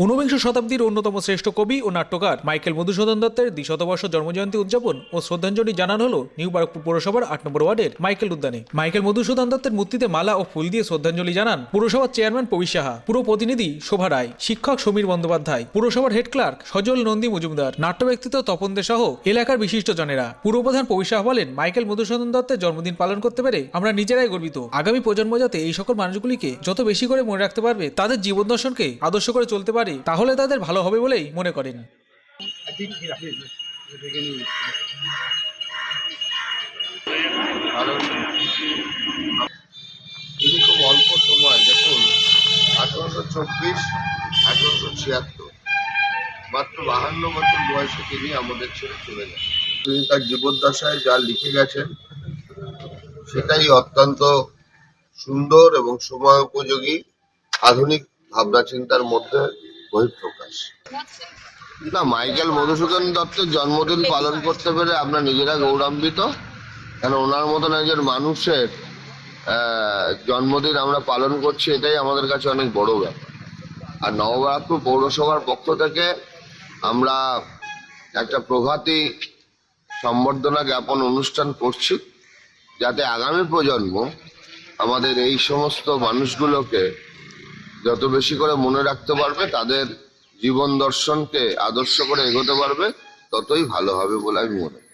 ঊনবিংশ শতাব্দীর অন্যতম শ্রেষ্ঠ কবি ও নাট্যকার মাইকেল মধুসূদন দত্তের দ্বিশতবর্ষ জন্মজয়ন্তী উদযাপন ও শ্রদ্ধাঞ্জলি জানানো হলো নিউ বারকপুর পৌরসভার আট নম্বর ওয়ার্ডের মাইকেল উদ্যানে। মাইকেল মধুসূদন দত্তের মূর্তিতে মালা ও ফুল দিয়ে শ্রদ্ধাঞ্জলি জানান পুরসভার চেয়ারম্যান পবি সাহা, পুরো প্রতিনিধি শোভা রায়, শিক্ষক সমীর বন্দ্যোপাধ্যায়, পুরসভার হেড ক্লার্ক সজল নন্দী মজুমদার নাট্য ব্যক্তিত্ব তপন দে সহ এলাকার বিশিষ্ট জনেরা পুরপ্রধান পবি সাহা বলেন, মাইকেল মধুসূদন দত্তের জন্মদিন পালন করতে পেরে আমরা নিজেরাই গর্বিত। আগামী প্রজন্ম যাতে এই সকল মানুষগুলিকে যত বেশি করে মনে রাখতে পারবে, তাদের জীবন দর্শনকে আদর্শ করে চলতে পারে, তাহলে তাদের ভালো হবে বলেই মনে করেন। খুব অল্প সময়, দেখুন, আঠারোশো চব্বিশ, আঠারোশো ছিয়াত্তর, মাত্র বাহান্ন বছর বয়সে তিনি আমাদের ছেড়ে চলে তিনি তার জীবদ্দশায় যা লিখে গেছেন, সেটাই অত্যন্ত সুন্দর এবং সময় উপযোগী আধুনিক ভাবনা চিন্তার মধ্যে বহিঃপ্রকাশ না, মাইকেল মধুসূদন দত্তের জন্মদিন পালন করতে পেরে আমরা নিজেরা গৌরবান্বিত। কেন, ওনার মতন একজন মানুষের জন্মদিন আমরা পালন করছি, এটাই আমাদের কাছে অনেক বড় ব্যাপার। আর নববারাকপুর পৌরসভার পক্ষ থেকে আমরা একটা প্রভাতী সম্বর্ধনা জ্ঞাপন অনুষ্ঠান করছি, যাতে আগামী প্রজন্ম আমাদের এই সমস্ত মানুষগুলোকে যত বেশি করে মনে রাখতে পারবে, তাদের জীবন দর্শনকে আদর্শ করে এগোতে পারবে, ততই ভালো হবে বলে আমি মনে করি।